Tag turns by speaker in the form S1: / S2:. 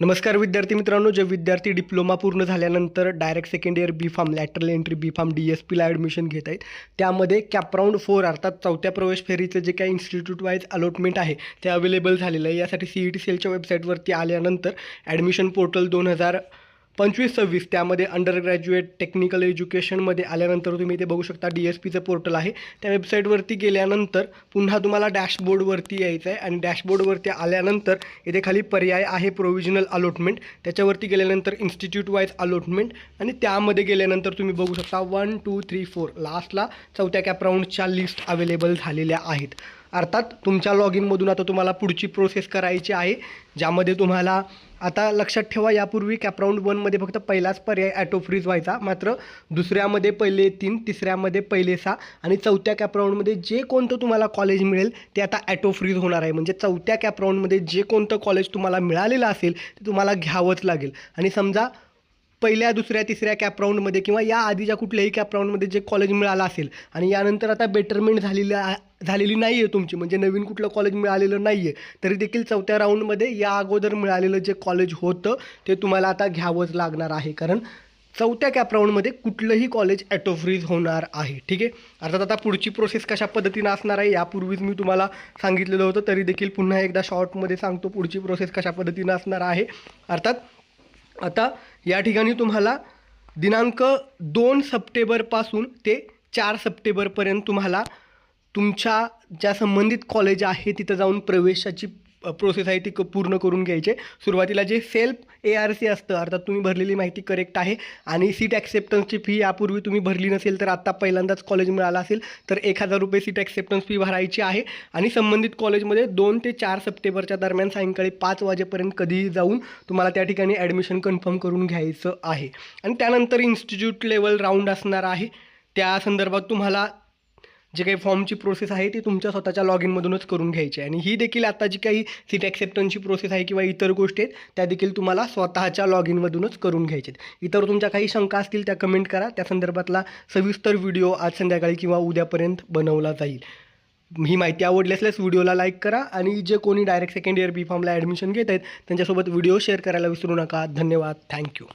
S1: नमस्कार विद्यार्थी मित्रांनो जे विद्यार्थी डिप्लोमा पूर्ण झाल्यानंतर direct second year B pharm lateral entry B pharm D S पीला ॲडमिशन घेत आहेत. त्यामध्ये कॅपराऊंड फोर अर्थात चौथ्या प्रवेश फेरीचं जे काही इन्स्टिट्यूट वाईज अलॉटमेंट आहे ते अवेलेबल झालेलं आहे. यासाठी सी ई टी सेलच्या वेबसाईटवरती आल्यानंतर ॲडमिशन पोर्टल दोन हजार पंचवीस सव्वीस त्यामध्ये अंडर ग्रॅज्युएट टेक्निकल एज्युकेशनमध्ये आल्यानंतर तुम्ही इथे बघू शकता डी एस पीचं पोर्टल आहे. त्या वेबसाईटवरती गेल्यानंतर पुन्हा तुम्हाला डॅशबोर्डवरती यायचं आहे आणि डॅशबोर्डवरती आल्यानंतर इथे खाली पर्याय आहे प्रोव्हिजनल अलॉटमेंट त्याच्यावरती गेल्यानंतर इन्स्टिट्यूट वाईज अलॉटमेंट आणि त्यामध्ये गेल्यानंतर तुम्ही बघू शकता वन टू थ्री फोर लास्टला चौथ्या कॅपराऊंडच्या लिस्ट अवेलेबल झालेल्या आहेत. अर्थात तुमच्या लॉग इनमधून आता तुम्हाला पुढची प्रोसेस करायची आहे ज्यामध्ये तुम्हाला आता लक्षात ठेवा यापूर्वी कॅपराऊंड वनमध्ये फक्त पहिलाच पर्याय ॲटो फ्रीज व्हायचा. मात्र दुसऱ्यामध्ये पहिले तीन तिसऱ्यामध्ये पहिले सहा आणि चौथ्या कॅपराऊंडमध्ये जे कोणतं तुम्हाला कॉलेज मिळेल ते आता ॲटो फ्रीज होणार आहे. म्हणजे चौथ्या कॅपराऊंडमध्ये जे कोणतं कॉलेज तुम्हाला मिळालेलं असेल ते तुम्हाला घ्यावंच लागेल. आणि समजा पहिल्या दुसऱ्या तिसऱ्या कॅपराऊंडमध्ये किंवा या आधीच्या कुठल्याही कॅपराऊंडमध्ये जे कॉलेज मिळालं असेल आणि यानंतर आता बेटरमेंट झालेलं झालेली नाही आहे तुमची. म्हणजे नवीन कुठलं कॉलेज मिळालेलं नाही आहे तरी देखील चौथ्या राऊंडमध्ये या अगोदर मिळालेलं जे कॉलेज होतं ते तुम्हाला आता घ्यावंच लागणार आहे. कारण चौथ्या कॅप राऊंडमध्ये कुठलंही कॉलेज ॲटो फ्रीज होणार आहे. ठीक आहे? अर्थात आता पुढची प्रोसेस कशा पद्धतीनं असणार आहे यापूर्वीच मी तुम्हाला सांगितलेलं होतं. तरी देखील पुन्हा एकदा शॉर्टमध्ये सांगतो पुढची प्रोसेस कशा पद्धतीनं असणार आहे. अर्थात आता या ठिकाणी तुम्हाला दिनांक दोन सप्टेंबरपासून ते चार सप्टेंबरपर्यंत तुम्हाला तुमच्या ज्या संबंधित कॉलेज आहे तिथं जाऊन प्रवेशाची प्रोसेस आहे ती क पूर्ण करून घ्यायचे. सुरुवातीला जे सेल्फ ए आर सी असतं अर्थात तुम्ही भरलेली माहिती करेक्ट आहे आणि सीट ॲक्सेप्टन्सची फी यापूर्वी तुम्ही भरली नसेल तर आत्ता पहिल्यांदाच कॉलेज मिळाला असेल तर एक हजार रुपये सीट ॲक्सेप्टन्स फी भरायची आहे. आणि संबंधित कॉलेजमध्ये दोन ते चार सप्टेंबरच्या दरम्यान सायंकाळी पाच वाजेपर्यंत कधीही जाऊन तुम्हाला त्या ठिकाणी ॲडमिशन कन्फर्म करून घ्यायचं आहे. आणि त्यानंतर इन्स्टिट्यूट लेवल राऊंड असणार आहे. त्या संदर्भात तुम्हाला जे काही फॉर्मची प्रोसेस आहे ती तुमच्या स्वतःच्या लॉग इनमधूनच करून घ्यायची आहे. आणि ही देखील आता जी काही सीट ॲक्सेप्टन्सची प्रोसेस आहे किंवा इतर गोष्टी आहेत त्या देखील तुम्हाला स्वतःच्या लॉग इनमधूनच करून घ्यायचे आहेत. इतर तुमच्या काही शंका असतील त्या कमेंट करा. त्या संदर्भातला सविस्तर व्हिडिओ आज संध्याकाळी किंवा उद्यापर्यंत बनवला जाईल. ही माहिती आवडली असल्यास व्हिडिओला लाईक करा आणि जे कोणी डायरेक्ट सेकंड इयर बी फॉर्मला ॲडमिशन घेत आहेत त्यांच्यासोबत व्हिडिओ शेअर करायला विसरू नका. धन्यवाद. थँक्यू